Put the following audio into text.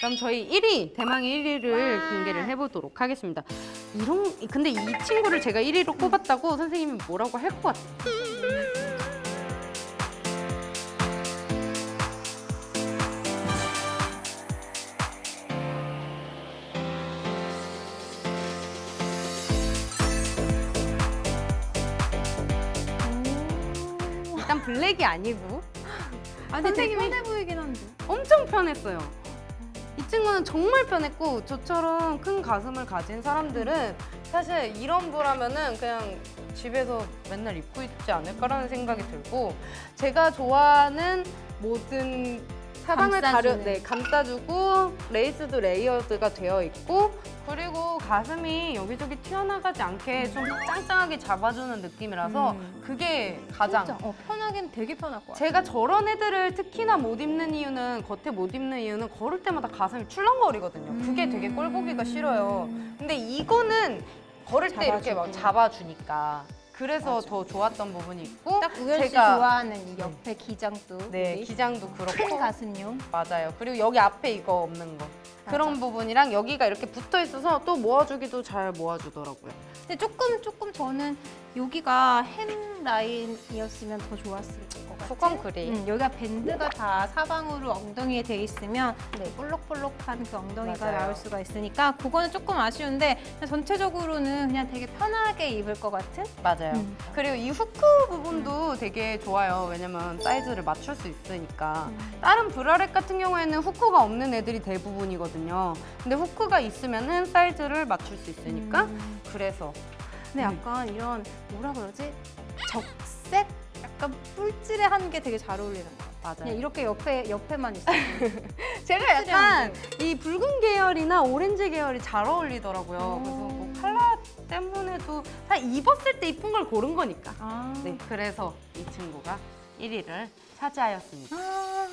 그럼 저희 1위 대망의 1위를 공개를 해보도록 하겠습니다. 이런 근데 이 친구를 제가 1위로 꼽았다고 선생님이 뭐라고 할 것 같아요. 일단 블랙이 아니고 아, 되게 선생님이- 편해 보이긴 한데. 엄청 편했어요. 이 친구는 정말 편했고 저처럼 큰 가슴을 가진 사람들은 사실 이런 브라면은 그냥 집에서 맨날 입고 있지 않을까라는 생각이 들고 제가 좋아하는 모든 사방을 가려 감싸주는. 네, 감싸주고 레이스도 레이어드가 되어 있고 그리고 가슴이 여기저기 튀어나가지 않게 좀 짱짱하게 잡아주는 느낌이라서 음. 그게 가장 진짜, 어, 편하긴 되게 편할 것 같아. 제가 저런 애들을 특히나 못 입는 이유는 겉에 못 입는 이유는 걸을 때마다 가슴이 출렁거리거든요. 그게 되게 꼴보기가 싫어요. 근데 이거는 걸을 때 이렇게 막. 잡아주니까 그래서. 더 좋았던 부분이 있고 딱 우열 씨 좋아하는 이 옆에 기장도. 네 우리 기장도 큰 그렇고 가슴용. 맞아요. 그리고 여기 앞에 이거 없는 거 그런 부분이랑 여기가 이렇게 붙어 있어서 또 모아주기도 잘 모아주더라고요. 근데 조금 조금 저는 여기가 햄 라인이었으면 더 좋았을 것 같아요. 그리 음, 여기가 밴드가 다 사방으로 엉덩이에 돼 있으면 네, 볼록볼록한 그 엉덩이가 맞아요. 나올 수가 있으니까 그거는 조금 아쉬운데 전체적으로는 그냥 되게 편하게 입을 것 같은 맞아요. 음. 그리고 이 후크 부분도 되게 좋아요. 왜냐면 사이즈를 맞출 수 있으니까. 음. 다른 브라렛 같은 경우에는 후크가 없는 애들이 대부분이거든요. 근데 후크가 있으면은 사이즈를 맞출 수 있으니까 음. 그래서 근데 음. 약간 이런 뭐라 그러지 적색 약간 뿔질한 게 되게 잘 어울리는 것 같아요. 맞아요. 그냥 이렇게 옆에 옆에만 있어도 제가 약간 이 붉은 계열이나 오렌지 계열이 잘 어울리더라고요. 오. 그래서 뭐 컬러 때문에도 다 입었을 때 이쁜 걸 고른 거니까. 아. 네, 그래서 이 친구가 1위를 차지하였습니다. 아,